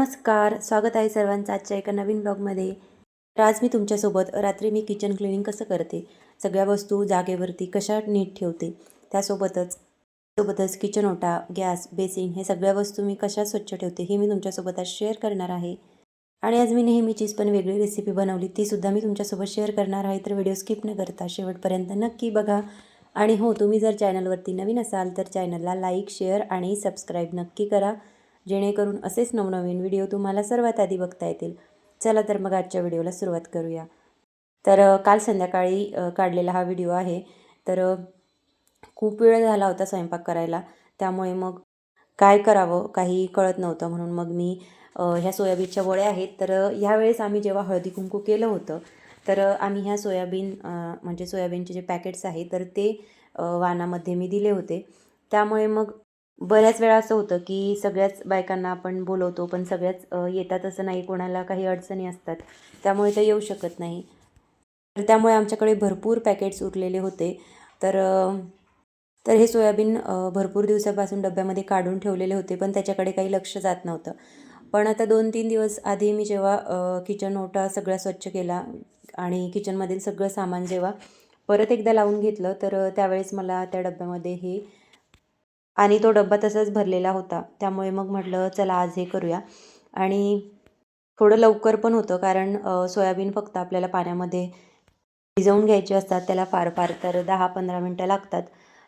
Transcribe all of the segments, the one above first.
नमस्कार स्वागत आहे सर्वांचं आजच्या एका नवीन ब्लॉगमध्ये. तर आज मी तुमच्यासोबत रात्री मी किचन क्लिनिंग कसं करते सगळ्या वस्तू जागेवरती कशा नीट ठेवते त्यासोबतच सोबतच किचन ओटा गॅस बेसिन हे सगळ्या वस्तू मी कशा स्वच्छ ठेवते हे मी तुमच्यासोबत आज शेअर करणार आहे. आणि आज मी नेहमीचीच पण वेगळी रेसिपी बनवली तीसुद्धा मी तुमच्यासोबत शेअर करणार आहे तर व्हिडिओ स्किप न करता शेवटपर्यंत नक्की बघा. आणि हो तुम्ही जर चॅनलवरती नवीन असाल तर चॅनलला लाईक शेअर आणि सबस्क्राईब नक्की करा. जेणेकरून असेच नवनवीन व्हिडिओ तुम्हाला सर्वात आधी बघता येतील. चला तर मग आजच्या व्हिडिओला सुरुवात करूया. तर काल संध्याकाळी काढलेला हा व्हिडिओ आहे. तर खूप वेळ झाला होता स्वयंपाक करायला. त्यामुळे मग काय करावं काही कळत नव्हतं. म्हणून मग मी ह्या सोयाबीनच्या वड्या आहेत. तर ह्यावेळेस आम्ही जेव्हा हळदी कुंकू केलं होतं तर आम्ही ह्या सोयाबीन म्हणजे सोयाबीनचे जे पॅकेट्स आहे तर ते वानामध्ये मी दिले होते. त्यामुळे मग बऱ्याच वेळा असं होतं की सगळ्याच बायकांना आपण बोलवतो पण सगळ्याच येतात असं नाही कोणाला काही अडचणी असतात त्यामुळे ते येऊ शकत नाही. तर त्यामुळे आमच्याकडे भरपूर पॅकेट्स उरलेले होते. तर तर हे सोयाबीन भरपूर दिवसापासून डब्यामध्ये काढून ठेवलेले होते पण त्याच्याकडे काही लक्ष जात नव्हतं. पण आता दोन तीन दिवस आधी मी जेव्हा किचन ओटा सगळा स्वच्छ केला आणि किचनमधील सगळं सामान जेव्हा परत एकदा लावून घेतलं तर त्यावेळेस मला त्या डब्यामध्ये हे आणि तो डब्बा तसाच भरलेला होता. त्यामुळे मग म्हटलं चला आज हे करूया. आणि थोडं लवकर पण होतं कारण सोयाबीन फक्त आपल्याला पाण्यामध्ये भिजवून घ्यायचे असतात. त्याला फार फार तर दहा पंधरा मिनटं लागतात.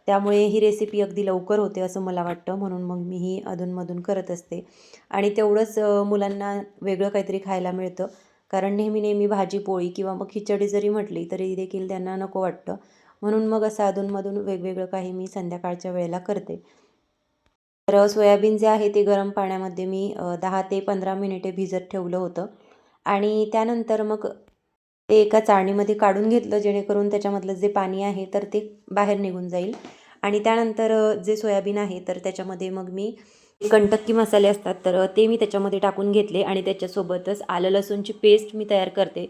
त्यामुळे ही रेसिपी अगदी लवकर होते असं मला वाटतं. म्हणून मग मी ही अधूनमधून करत असते. आणि तेवढंच मुलांना वेगळं काहीतरी खायला मिळतं. कारण नेहमी नेहमी भाजी पोळी किंवा मग खिचडी जरी म्हटली तरी देखील त्यांना नको वाटतं. म्हणून मग असं अधूनमधून वेगवेगळं काही मी संध्याकाळच्या वेळेला करते. तर सोयाबीन जे आहे ते गरम पाण्यामध्ये मी दहा ते पंधरा मिनिटे भिजत ठेवलं होतं. आणि त्यानंतर मग ते एका चाळणीमध्ये काढून घेतलं जेणेकरून त्याच्यामधलं जे पाणी आहे तर ते बाहेर निघून जाईल. आणि त्यानंतर जे सोयाबीन आहे तर त्याच्यामध्ये मग मी कंटक्की मसाले असतात तर ते मी त्याच्यामध्ये टाकून घेतले आणि त्याच्यासोबतच आलं लसूणची पेस्ट मी तयार करते.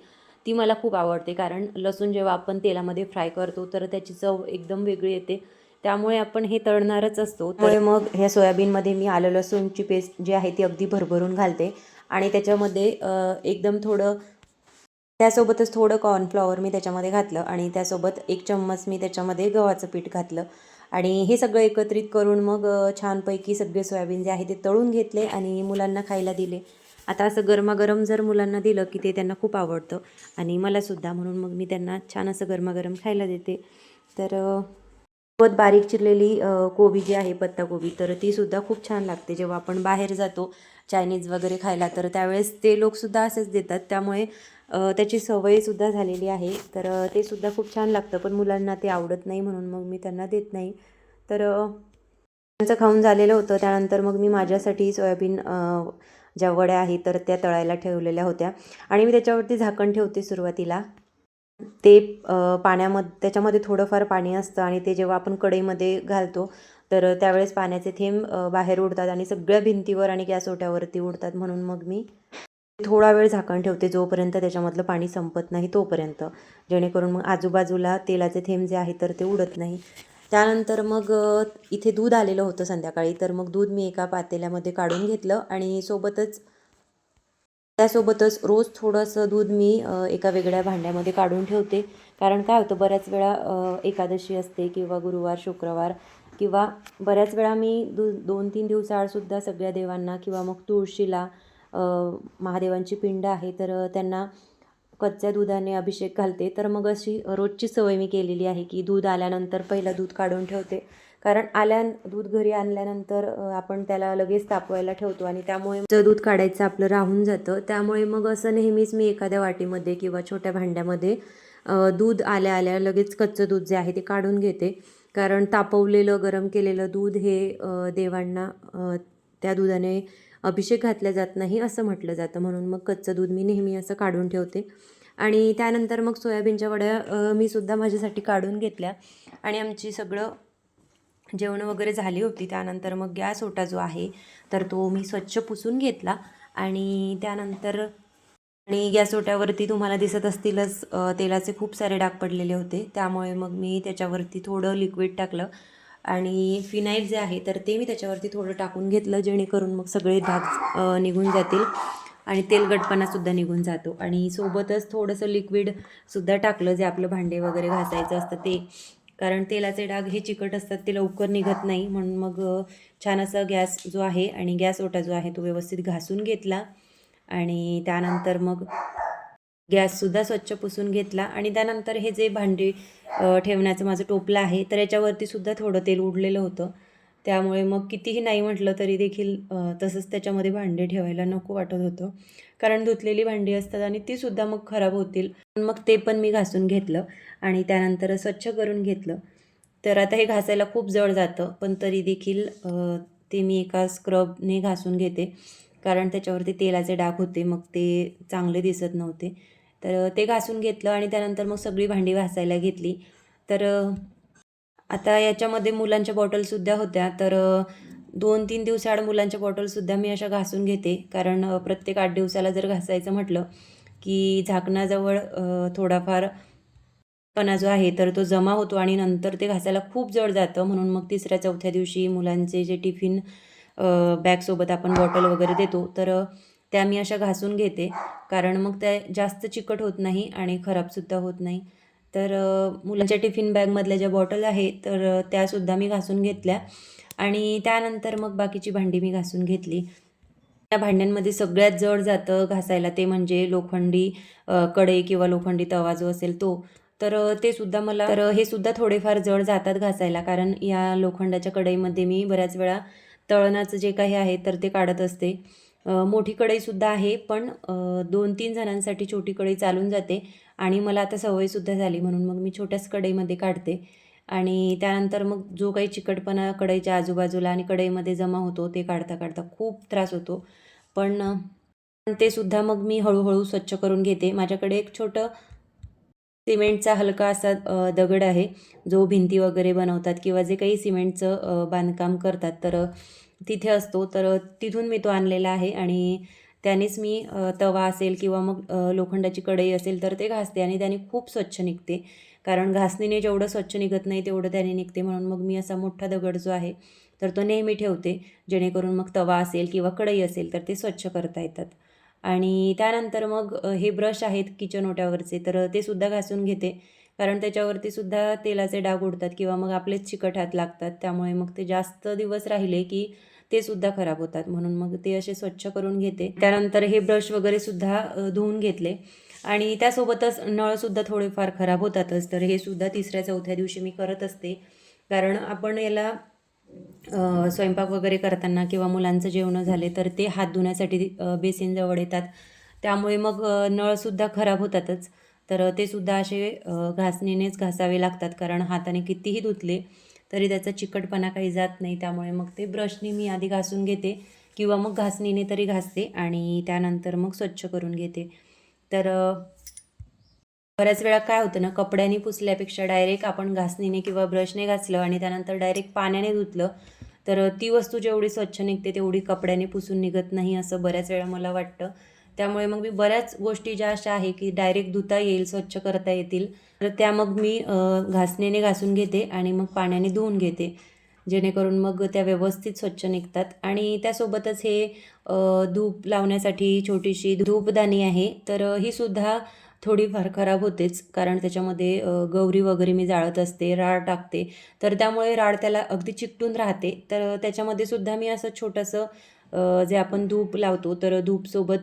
ती मला खूप आवडते कारण लसूण जेव्हा आपण तेलामध्ये फ्राय करतो तर त्याची चव एकदम वेगळी येते. त्यामुळे आपण हे तळणारच असतो. त्यामुळे म्हणजे मग ह्या सोयाबीनमध्ये मी आलं लसूणची पेस्ट जी आहे ती अगदी भरभरून घालते. आणि त्याच्यामध्ये एकदम थोडं त्यासोबतच थोडं कॉर्नफ्लॉवर मी त्याच्यामध्ये घातलं आणि त्यासोबत एक चम्मच मी त्याच्यामध्ये गव्हाचं पीठ घातलं. आणि हे सगळं एकत्रित करून मग छानपैकी सगळे सोयाबीन जे आहे ते तळून घेतले आणि मुलांना खायला दिले. आता असं गरमागरम जर मुलांना दिलं की ते त्यांना खूप आवडतं. आणि मलासुद्धा म्हणून मग मी त्यांना छान असं गरमागरम खायला देते. तर सोबत बारीक चिरलेली कोबी जी आहे पत्ताकोबी तर तीसुद्धा खूप छान लागते. जेव्हा आपण बाहेर जातो चायनीज वगैरे खायला तर त्यावेळेस ते लोकसुद्धा असेच देतात. त्यामुळे त्याची सवयसुद्धा झालेली आहे. तर ते सुद्धा खूप छान लागतं. पण मुलांना ते आवडत नाही म्हणून मग मी त्यांना देत नाही. तर त्यांचं खाऊन झालेलं होतं. त्यानंतर मग मी माझ्यासाठी सोयाबीन ज्या वड्या आहेत तर त्या तळायला ठेवलेल्या होत्या. आणि मी त्याच्यावरती झाकण ठेवते सुरुवातीला. ते पाण्यामध्ये त्याच्यामध्ये थोडंफार पाणी असतं आणि ते जेव्हा आपण कढईमध्ये घालतो तर त्यावेळेस पाण्याचे थेंब बाहेर उडतात आणि सगळ्या भिंतीवर आणि गॅस ओट्यावरती उडतात. म्हणून मग मी थोडा वेळ झाकण ठेवते जोपर्यंत त्याच्यामधलं पाणी संपत नाही तोपर्यंत. जेणेकरून मग आजूबाजूला तेलाचे थेंब जे आहे तर ते उडत नाही. त्यानंतर मग इथे दूध आलेलं होतं संध्याकाळी तर मग दूध मी एका पातेल्यामध्ये काढून घेतलं आणि सोबतच त्यासोबतच रोज थोडंसं दूध मी एका वेगळ्या भांड्यामध्ये काढून ठेवते. कारण काय होतं बऱ्याच वेळा एकादशी असते किंवा गुरुवार शुक्रवार किंवा बऱ्याच वेळा मी दु दोन तीन दिवसाआडसुद्धा सगळ्या देवांना किंवा मग तुळशीला महादेवांची पिंड आहे तर त्यांना कच्च्या दुधाने अभिषेक घालते. तर मग अशी रोजची सवय मी केलेली आहे की दूध आल्यानंतर पहिलं दूध काढून ठेवते. कारण आल्या दूध घरी आणल्यानंतर आपण त्याला लगेच तापवायला ठेवतो आणि त्यामुळे जर दूध काढायचं आपलं राहून जातं. त्यामुळे मग असं नेहमीच मी एखाद्या वाटीमध्ये किंवा छोट्या भांड्यामध्ये दूध आल्या आल्या लगेच कच्चं दूध जे आहे ते काढून घेते. कारण तापवलेलं गरम केलेलं दूध हे देवांना त्या दुधाने अभिषेक घातला जात नाही असं म्हटलं जातं. म्हणून मग कच्चं दूध मी नेहमी असं काढून ठेवते. आणि त्यानंतर मग सोयाबीनच्या वड्या मी सुद्धा माझ्यासाठी काढून घेतल्या. आणि आमची सगळं जेवण वगैरे झाली होती त्यानंतर मग गॅस ओटा जो आहे तर तो मी स्वच्छ पुसून घेतला. आणि त्यानंतर आणि गॅस ओट्यावरती तुम्हाला दिसत असतीलच तेलाचे खूप सारे डाग पडलेले होते. त्यामुळे मग मी त्याच्यावरती थोडं लिक्विड टाकलं. आणि फिनाईल जे आहे तर ते मी त्याच्यावरती थोडं टाकून घेतलं जेणेकरून मग सगळे डाग निघून जातील. आणि तेलगटपणासुद्धा निघून जातो. आणि सोबतच थोडंसं लिक्विडसुद्धा टाकलं जे आपलं भांडे वगैरे घासायचं असतं ते. कारण तेलाचे डाग हे चिकट असतात ते लवकर निघत नाही. म्हणून मग छान असा गॅस जो आहे आणि गॅस ओटा जो आहे तो व्यवस्थित घासून घेतला. आणि त्यानंतर मग गॅससुद्धा स्वच्छ पुसून घेतला. आणि त्यानंतर हे जे भांडी ठेवण्याचं माझं टोपलं आहे तर याच्यावरती सुद्धा थोडं तेल उडलेलं होतं. त्यामुळे मग कितीही नाही म्हटलं तरी देखील तसंच त्याच्यामध्ये भांडे ठेवायला नको वाटत होतं. कारण धुतलेली भांडी असतात आणि तीसुद्धा मग खराब होतील. मग ते पण मी घासून घेतलं आणि त्यानंतर स्वच्छ करून घेतलं. तर आता हे घासायला खूप जड जातं पण तरी देखील ते मी एका स्क्रबने घासून घेते. कारण त्याच्यावरती तेलाचे डाग होते मग ते चांगले दिसत नव्हते. तर ते घासून घेतलं आणि त्यानंतर मग सगळी भांडी घासायला घेतली. तर आता याच्यामध्ये मुलांच्या बॉटलसुद्धा होत्या. तर दोन तीन दिवसाआड मुलांच्या बॉटलसुद्धा मी अशा घासून घेते. कारण प्रत्येक आठ दिवसाला जर घासायचं म्हटलं की झाकणाजवळ थोडाफार पणा जो आहे तर तो जमा होतो आणि नंतर ते घासायला खूप जड जातं. म्हणून मग तिसऱ्या चौथ्या दिवशी मुलांचे जे टिफिन बॅगसोबत आपण बॉटल वगैरे देतो तर त्या मी अशा घासून घेते. कारण मग त्या जास्त चिकट होत नाही आणि खराबसुद्धा होत नाही. तर मुलांच्या टिफिन बॅगमधल्या ज्या बॉटल आहेत तर त्यासुद्धा मी घासून घेतल्या. आणि त्यानंतर मग बाकीची भांडी मी घासून घेतली. त्या भांड्यांमध्ये सगळ्यात जड जातं घासायला ते म्हणजे लोखंडी कडे कढई किंवा लोखंडी तवा जो असेल तो. तर ते सुद्धा मला तर हे सुद्धा थोडेफार जड जातात घासायला कारण या लोखंडाच्या कढईमध्ये मी बऱ्याच वेळा तळणाचं जे काही आहे तर ते काढत असते. मोठी कढईसुद्धा आहे पण दोन तीन जणांसाठी छोटी कढई चालून जाते आणि मला आता सवयसुद्धा झाली म्हणून मग मी छोट्याच कढईमध्ये काढते. आणि त्यानंतर मग जो काही चिकटपणा कढईच्या आजूबाजूला आणि कढईमध्ये जमा होतो ते काढता काढता खूप त्रास होतो. पण ते सुद्धा मग मी हळूहळू स्वच्छ करून घेते. माझ्याकडे एक छोटं सिमेंटचा हलका असा दगड आहे. जो भिंती वगैरे बनवतात किंवा जे काही सिमेंटचं बांधकाम करतात तर तिथे असतो. तर तिथून मी तो आणलेला आहे आणि त्यानेच मी तवा असेल किंवा मग लोखंडाची कढई असेल तर ते घासते आणि त्याने खूप स्वच्छ निघते. कारण घासणीने जेवढं स्वच्छ निघत नाही तेवढं त्याने निघते. म्हणून मग मी असा मोठा दगड जो आहे तर तो नेहमी ठेवते. जेणेकरून मग तवा असेल किंवा कढई असेल तर ते स्वच्छ करता येतात. आणि त्यानंतर मग हे ब्रश आहेत किचन ओट्यावरचे तर ते सुद्धा घासून घेते. कारण त्याच्यावरती सुद्धा तेलाचे डाग उडतात किंवा मग आपलेच चिकट हात लागतात. त्यामुळे मग ते जास्त दिवस राहिले की ते सुद्धा खराब होतात. म्हणून मग ते असे स्वच्छ करून घेते. त्यानंतर हे ब्रश वगैरे सुद्धा धुवून घेतले. आणि त्यासोबतच नळसुद्धा थोडेफार खराब होतातच तर हे सुद्धा तिसऱ्या चौथ्या दिवशी मी करत असते. कारण आपण याला स्वयंपाक वगैरे करताना किंवा मुलांचं जेवणं झाले तर ते हात धुण्यासाठी बेसिनजवळ येतात. त्यामुळे मग नळसुद्धा खराब होतातच. तर ते सुद्धा असे घासणीनेच घासावे लागतात. कारण हाताने कितीही धुतले तरी त्याचा चिकटपणा काही जात नाही. त्यामुळे मग ते ब्रशने मी आधी घासून घेते किंवा मग घासणीने तरी घासते आणि त्यानंतर मग स्वच्छ करून घेते. तर बऱ्याच वेळा काय होतं ना कपड्याने पुसल्यापेक्षा डायरेक्ट आपण घासणीने किंवा ब्रशने घासलं आणि त्यानंतर डायरेक्ट पाण्याने धुतलं तर ती वस्तू जेवढी स्वच्छ निघते तेवढी कपड्याने पुसून निघत नाही असं बऱ्याच वेळा मला वाटतं. त्यामुळे मग मी बऱ्याच गोष्टी ज्या अशा आहे की डायरेक्ट धुता येईल स्वच्छ करता येतील तर त्या मग मी घासणीने घासून घेते आणि मग पाण्याने धुवून घेते. जेणेकरून मग त्या व्यवस्थित स्वच्छ निघतात. आणि त्यासोबतच हे धूप लावण्यासाठी छोटीशी धूपदाणी आहे. तर ही सुद्धा थोडीफार खराब होतेच. कारण त्याच्यामध्ये गौरी वगैरे मी जाळत असते राळ टाकते. तर त्यामुळे राळ त्याला अगदी चिकटून राहते. तर त्याच्यामध्ये सुद्धा मी असं छोटंसं जे आपण धूप लावतो तर धूपसोबत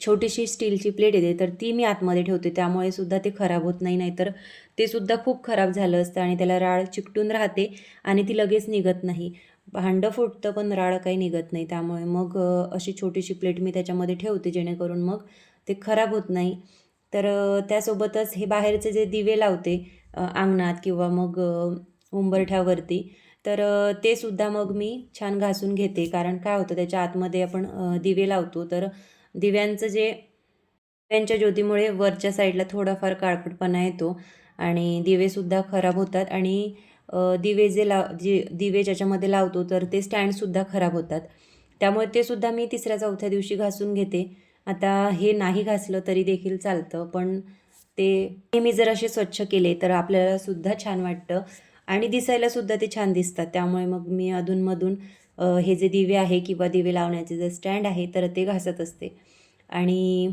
छोटीशी स्टीलची प्लेट येते. तर ती मी आतमध्ये ठेवते. त्यामुळे सुद्धा ते खराब होत नाही. नाहीतर ते सुद्धा खूप खराब झालं असतं आणि त्याला राळ चिकटून राहते आणि ती लगेच निघत नाही. भांडं फुटतं पण राळ काही निघत नाही. त्यामुळे मग अशी छोटीशी प्लेट मी त्याच्यामध्ये ठेवते जेणेकरून मग ते खराब होत नाही. तर त्यासोबतच हे बाहेरचे जे दिवे लावते अंगणात किंवा मग उंबरठ्यावरती तर ते सुद्धा मग मी छान घासून घेते. कारण काय होतं त्याच्या आतमध्ये आपण दिवे लावतो तर दिव्यांचं जे दिव्यांच्या ज्योतीमुळे वरच्या साईडला थोडाफार काळपटपणा येतो. आणि दिवेसुद्धा खराब होतात आणि दिवे जे लाव जे दिवे ज्याच्यामध्ये लावतो तर ते स्टँडसुद्धा खराब होतात. त्यामुळे ते सुद्धा मी तिसऱ्या चौथ्या दिवशी घासून घेते. आता हे नाही घासलं तरी देखील चालतं पण ते नेहमी जर असे स्वच्छ केले तर आपल्याला सुद्धा छान वाटतं आणि दिसायलासुद्धा ते छान दिसतात. त्यामुळे मग मी अधूनमधून हे जे दिवे आहे किंवा दिवे लावण्याचे जे स्टँड आहे तर ते घासत असते. आणि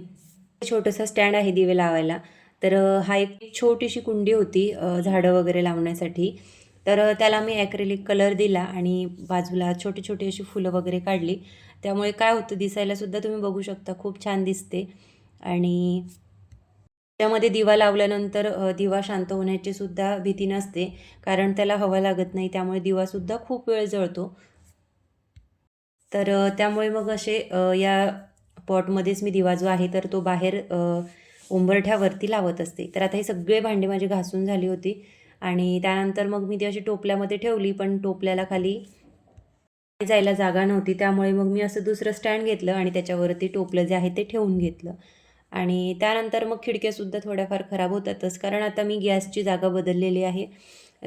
छोटंसं स्टँड आहे दिवे लावायला. तर हा एक छोटीशी कुंडी होती झाडं वगैरे लावण्यासाठी. तर त्याला मी ॲक्रेलिक कलर दिला आणि बाजूला छोटी छोटी अशी फुलं वगैरे काढली. त्यामुळे काय होतं दिसायलासुद्धा तुम्ही बघू शकता खूप छान दिसते. आणि त्यामध्ये दिवा लावल्यानंतर दिवा शांत होण्याची सुद्धा भीती नसते कारण त्याला हवा लागत नाही त्यामुळे दिवासुद्धा खूप वेळ जळतो. तर त्यामुळे मग असे या पॉटमध्येच मी दिवा जो आहे तर तो बाहेर उंबरठ्यावरती लावत असते. तर आता हे सगळे भांडे माझी घासून झाली होती. आणि त्यानंतर मग मी ती अशी टोपल्यामध्ये ठेवली पण टोपल्याला खाली जायला जागा नव्हती. त्यामुळे मग मी असं दुसरं स्टँड घेतलं आणि त्याच्यावरती टोपलं जे आहे ते ठेवून घेतलं. आणि त्यानंतर मग खिडक्यासुद्धा थोड्याफार खराब होतातच. कारण आता मी गॅसची जागा बदललेली आहे.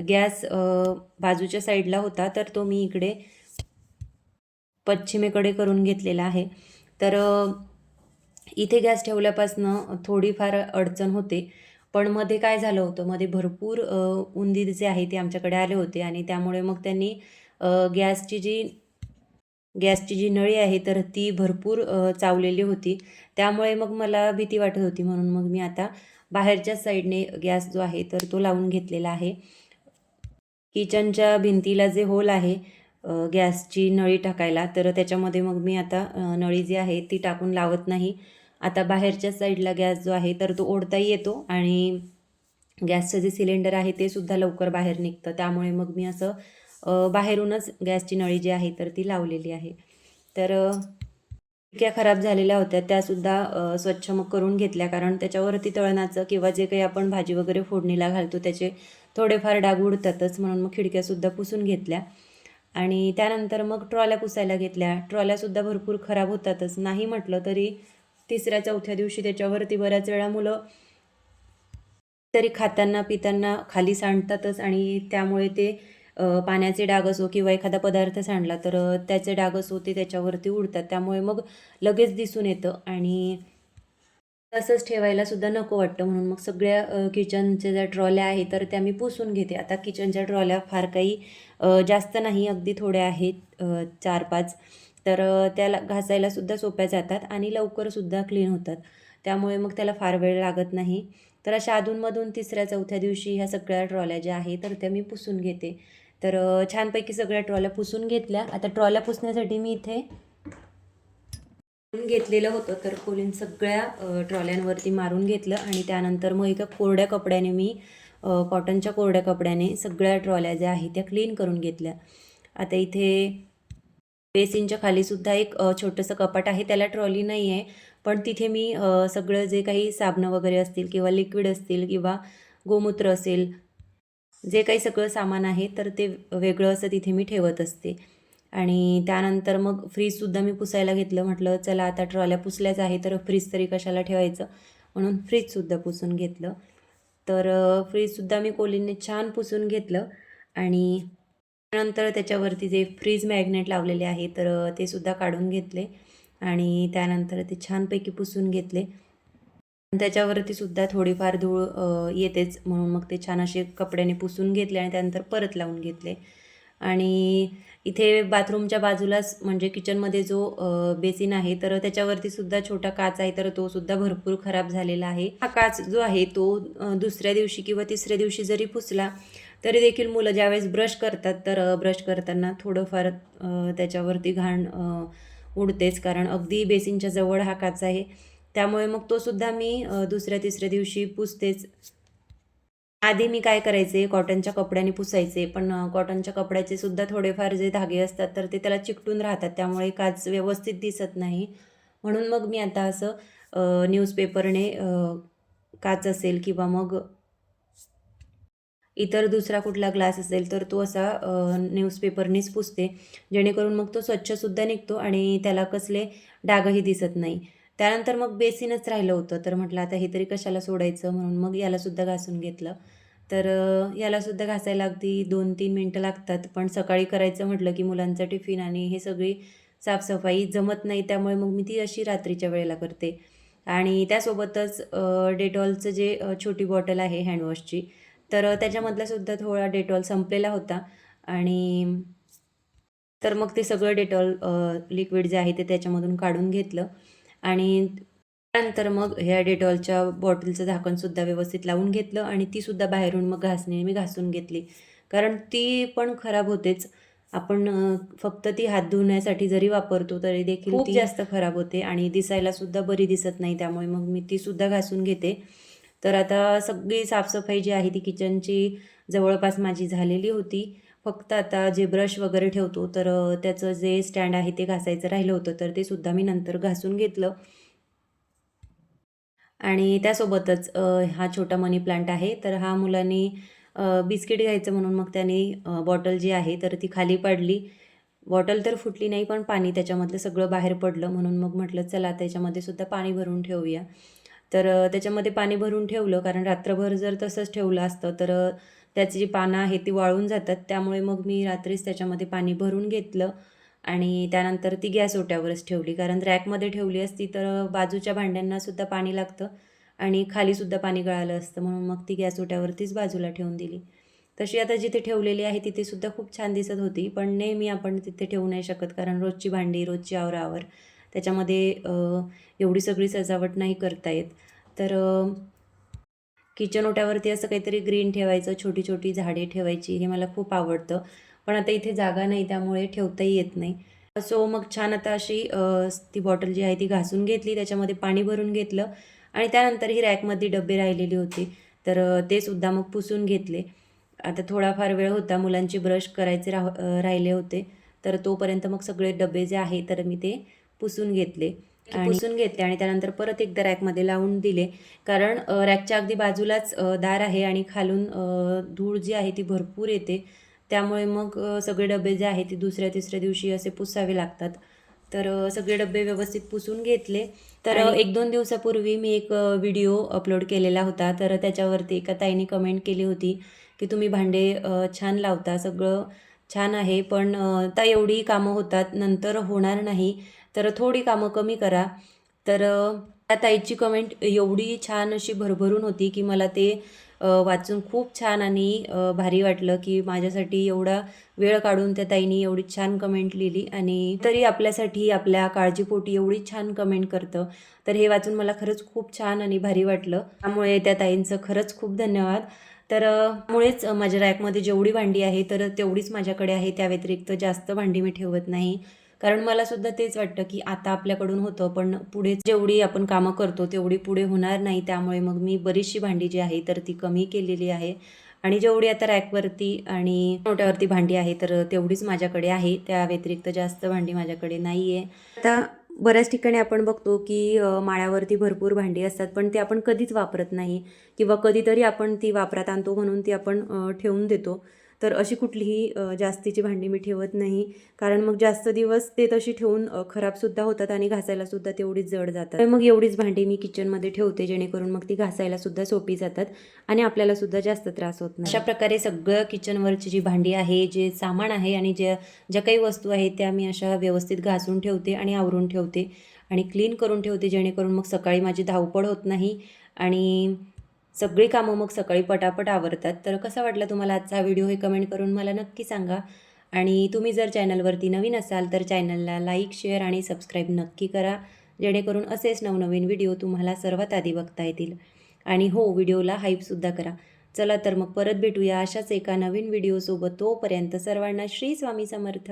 गॅस बाजूच्या साईडला होता तर तो मी इकडे पश्चिमेकडे करून घेतलेला आहे. तर इथे गॅस ठेवल्यापासनं थोडीफार अडचण होते. पण मध्ये काय झालं होतं मध्ये भरपूर उंदीर जे आहे ते आमच्याकडे आले होते आणि त्यामुळे मग त्यांनी गॅसची जी गॅसची जी नळी आहे तर ती भरपूर चावलेली होती. त्यामुळे मग मला भीती वाटत होती म्हणून मग मी आता बाहेरच्या साईडने गॅस जो आहे तर तो लावून घेतलेला आहे. किचनच्या भिंतीला जे होल आहे गॅसची नळी टाकायला तर त्याच्यामध्ये मग मी आता नळी जी आहे ती टाकून लावत नाही. आता बाहेरच्या साईडला गॅस जो आहे तर तो ओढताही येतो आणि गॅसचं जे सिलेंडर आहे ते सुद्धा लवकर बाहेर निघतं. त्यामुळे मग मी असं बाहेरूनच गॅसची नळी जी आहे तर ती लावलेली आहे. तर खिडक्या खराब झालेल्या होत्या त्यासुद्धा स्वच्छ मग करून घेतल्या. कारण त्याच्यावरती तळणाचं किंवा जे काही आपण भाजी वगैरे फोडणीला घालतो त्याचे थोडेफार डाग उडतातच. म्हणून मग खिडक्यासुद्धा पुसून घेतल्या. आणि त्यानंतर मग ट्रॉल्या पुसायला घेतल्या. ट्रॉल्यासुद्धा भरपूर खराब होतातच. नाही म्हटलं तरी तिसऱ्या चौथ्या दिवशी त्याच्यावरती बऱ्याच वेळा मुलं तरी खाताना पिताना खाली सांडतातच आणि त्यामुळे ते पाण्याचे डाग असो किंवा एखादा पदार्थ सांडला तर त्याचे डाग असो ते त्याच्यावरती उडतात. त्यामुळे मग लगेच दिसून येतं आणि तसंच ठेवायला सुद्धा नको वाटतं. म्हणून मग सगळ्या किचनच्या ज्या ट्रॉल्या आहेत तर त्या मी पुसून घेते. आता किचनच्या ट्रॉल्या फार काही जास्त नाही. अगदी थोड्या आहेत चार पाच. तर त्याला घासायला सुद्धा सोप्या जातात आणि लवकरसुद्धा क्लीन होतात. त्यामुळे मग त्याला फार वेळ लागत नाही. तर अशा अधूनमधून तिसऱ्या चौथ्या दिवशी ह्या सगळ्या ट्रॉल्या ज्या आहेत तर त्या मी पुसून घेते. तर छानपैकी सगळ्या ट्रॉल्या पुसून घेतल्या. आता ट्रॉल्या पुसण्यासाठी मी इथे घेतलेलं होतं तर कोलीन सगळ्या ट्रॉल्यांवरती मारून घेतलं आणि त्यानंतर मग एका कोरड्या कपड्याने मी कॉटनच्या कोरड्या कपड्याने सगळ्या ट्रॉल्या ज्या आहेत त्या क्लीन करून घेतल्या. आता इथे बेसिनच्या खालीसुद्धा एक छोटंसं कपाट आहे. त्याला ट्रॉली नाही आहे. पण तिथे मी सगळं जे काही साबणं वगैरे असतील किंवा लिक्विड असतील किंवा गोमूत्र असेल जे काही सगळं सामान आहे तर ते वेगळं असं तिथे मी ठेवत असते. आणि त्यानंतर मग फ्रीजसुद्धा मी पुसायला घेतलं. म्हटलं चला आता ट्रॉल्या पुसल्याच आहे तर फ्रीज तरी कशाला ठेवायचं? म्हणून फ्रीजसुद्धा पुसून घेतलं. तर फ्रीजसुद्धा मी कोलींने छान पुसून घेतलं. आणि नंतर त्याच्यावरती जे फ्रीज मॅग्नेट लावलेले आहे तर ते सुद्धा काढून घेतले आणि त्यानंतर ते छानपैकी पुसून घेतले. त्याच्यावरती सुद्धा थोडीफार धूळ येतेच म्हणून मग ते छान असे कपड्याने पुसून घेतले आणि त्यानंतर परत लावून घेतले. आणि इथे बाथरूमच्या बाजूलाच म्हणजे किचनमध्ये जो बेसिन आहे तर त्याच्यावरती सुद्धा छोटा काच आहे तर तो सुद्धा भरपूर खराब झालेला आहे. हा काच जो आहे तो दुसऱ्या दिवशी किंवा तिसऱ्या दिवशी जरी पुसला तरी देखील मुलं ज्यावेळेस ब्रश करतात तर ब्रश करताना थोडंफार त्याच्यावरती घाण उडतेच. कारण अगदी बेसिनच्या जवळ हा काच आहे. त्यामुळे मग तोसुद्धा मी दुसऱ्या तिसऱ्या दिवशी पुसतेच. आधी मी काय करायचे कॉटनच्या कपड्याने पुसायचे. पण कॉटनच्या कपड्याचे सुद्धा थोडेफार जे धागे असतात तर ते त्याला चिकटून राहतात. त्यामुळे काच व्यवस्थित दिसत नाही. म्हणून मग मी आता असं न्यूजपेपरने काच असेल किंवा मग इतर दुसरा कुठला ग्लास असेल तर तो असा न्यूजपेपरनेच पुसते. जेणेकरून मग तो स्वच्छसुद्धा निघतो आणि त्याला कसले डागही दिसत नाही. त्यानंतर मग बेसिनच राहिलं होतं. तर म्हटलं आता हे तरी कशाला सोडायचं? म्हणून मग यालासुद्धा घासून घेतलं. तर यालासुद्धा घासायला अगदी दोन तीन मिनटं लागतात. पण सकाळी करायचं म्हटलं की मुलांचा टिफिन आणि हे सगळी साफसफाई जमत नाही. त्यामुळे मग मी ती अशी रात्रीच्या वेळेला करते. आणि त्यासोबतच डेटॉलचं जे छोटी बॉटल आहे हँडवॉशची तर त्याच्यामधला सुद्धा थोडा डेटॉल संपलेला होता. आणि तर मग ते सगळं डेटॉल लिक्विड जे आहे ते त्याच्यामधून काढून घेतलं. आणि त्यानंतर मग ह्या डेटॉलच्या बॉटलचं झाकणसुद्धा व्यवस्थित लावून घेतलं आणि तीसुद्धा बाहेरून मग घासणीने मी घासून घेतली. कारण ती पण खराब होतेच. आपण फक्त ती हात धुण्यासाठी जरी वापरतो तरी देखील खूप जास्त खराब होते. आणि दिसायला सुद्धा बरी दिसत नाही. त्यामुळे मग मी ती सुद्धा घासून घेते. तर आता सगळी साफसफाई जी आहे ती किचनची जवळपास माझी झालेली होती. फक्त आता जे ब्रश वगैरे ठेवतो तर त्याचं जे स्टँड आहे ते घासायचं राहिलं होतं तर ते सुद्धा मी नंतर घासून घेतलं. आणि त्यासोबतच हा छोटा मनी प्लांट आहे तर हा मुलांनी बिस्किट घ्यायचं म्हणून मग त्याने बॉटल जी आहे तर ती खाली पडली. बॉटल तर फुटली नाही पण पाणी त्याच्यामधलं सगळं बाहेर पडलं म्हणून मग म्हटलं चला त्याच्यामध्ये सुद्धा पाणी भरून ठेवूया. तर त्याच्यामध्ये पाणी भरून ठेवलं कारण रात्रभर जर तसंच ठेवलं असतं तर त्याची जी पानं आहेत ती वाळून जातात. त्यामुळे मग मी रात्रीच त्याच्यामध्ये पाणी भरून घेतलं आणि त्यानंतर ती गॅस ओट्यावरच ठेवली. कारण रॅकमध्ये ठेवली असती तर बाजूच्या भांड्यांनासुद्धा पाणी लागतं आणि खालीसुद्धा पाणी गळालं असतं. म्हणून मग ती गॅस ओट्यावरतीच बाजूला ठेवून दिली. तशी आता जिथे ठेवलेली आहे तिथे सुद्धा खूप छान दिसत होती. पण नेहमी आपण तिथे ठेवू नाही शकत कारण रोजची भांडी रोजची आवरावर त्याच्यामध्ये एवढी सगळी सजावट नाही करता येत तर किचन ओट्यावरती असं काहीतरी ग्रीन ठेवायचं छोटी छोटी झाडे ठेवायची हे मला खूप आवडतं. पण आता इथे जागा नाही त्यामुळे ठेवताही येत नाही. सो मग छान आता अशी ती बॉटल जी आहे ती घासून घेतली त्याच्यामध्ये पाणी भरून घेतलं आणि त्यानंतर ही रॅकमध्ये डबे राहिलेली होती. तर ते सुद्धा मग पुसून घेतले. आता थोडाफार वेळ होता मुलांची ब्रश करायचे राह राहिले होते. तर तोपर्यंत मग सगळे डबे जे आहे तर मी ते पुसून घेतले पुसून घेतले आणि त्यानंतर परत एकदा रॅकमध्ये लावून दिले. कारण रॅकच्या अगदी बाजूलाच दार आहे आणि खालून धूळ जी आहे ती भरपूर येते. त्यामुळे मग सगळे डबे जे आहे ते दुसऱ्या तिसऱ्या दिवशी असे पुसावे लागतात. तर सगळे डबे व्यवस्थित पुसून घेतले. तर एक दोन दिवसापूर्वी मी एक व्हिडिओ अपलोड केलेला होता. तर त्याच्यावरती एका ताईने कमेंट केली होती की तुम्ही भांडे छान लावता. सगळं छान आहे पण आता एवढी कामं होतात. नंतर होणार नाही. तर थोडी कामं कमी करा. तर त्या ताईची कमेंट एवढी छान अशी भरभरून होती की मला ते वाचून खूप छान आणि भारी वाटलं की माझ्यासाठी एवढा वेळ काढून त्या ताईनी एवढी छान कमेंट लिहिली आणि तरी आपल्यासाठी आपल्या काळजीपोटी एवढी छान कमेंट करतं. तर हे वाचून मला खरंच खूप छान आणि भारी वाटलं. त्यामुळे त्या ताईंचं खरंच खूप धन्यवाद. तर मुळेच माझ्या रॅकमध्ये जेवढी भांडी आहे तर तेवढीच माझ्याकडे आहे. त्या व्यतिरिक्त जास्त भांडी मी ठेवत नाही. कारण मला सुद्धा तेच वाटतं की आता आपल्याकडून होतं पण पुढे जेवढी आपण कामं करतो तेवढी पुढे होणार नाही. त्यामुळे मग मी बरीचशी भांडी जी आहे तर ती कमी केलेली आहे. आणि जेवढी आता रॅकवरती आणि मोठ्यावरती भांडी आहे तर तेवढीच माझ्याकडे आहे. त्या व्यतिरिक्त जास्त भांडी माझ्याकडे नाही आहे आता बऱ्याच ठिकाणी आपण बघतो की माळ्यावरती भरपूर भांडी असतात पण ती आपण कधीच वापरत नाही. किंवा कधीतरी आपण ती वापरात आणतो म्हणून ती आपण ठेवून देतो. तर अशी कुठलीही जास्तीची भांडी मी ठेवत नाही. कारण मग जास्त दिवस ते तशी ठेवून खराबसुद्धा होतात आणि घासायलासुद्धा तेवढीच जड जातात. तर मग एवढीच भांडी मी किचनमध्ये ठेवते जेणेकरून मग ती घासायलासुद्धा सोपी जातात आणि आपल्यालासुद्धा जास्त त्रास होत नाही. अशा प्रकारे सगळं किचनवरची जी भांडी आहे जे सामान आहे आणि ज्या ज्या काही वस्तू आहेत त्या मी अशा व्यवस्थित घासून ठेवते आणि आवरून ठेवते आणि क्लीन करून ठेवते जेणेकरून मग सकाळी माझी धावपळ होत नाही आणि सगळी कामं मग सकाळी पटापट आवरतात. तर कसा वाटला तुम्हाला आजचा हा व्हिडिओ हे कमेंट करून मला नक्की सांगा. आणि तुम्ही जर चॅनलवरती नवीन असाल तर चॅनलला लाईक शेअर आणि सबस्क्राईब नक्की करा. जेणेकरून असेच नवनवीन व्हिडिओ तुम्हाला सर्वात आधी बघता येतील. आणि हो व्हिडिओला हाईपसुद्धा करा. चला तर मग परत भेटूया अशाच एका नवीन व्हिडिओसोबत तोपर्यंत सर्वांना श्री स्वामी समर्थ.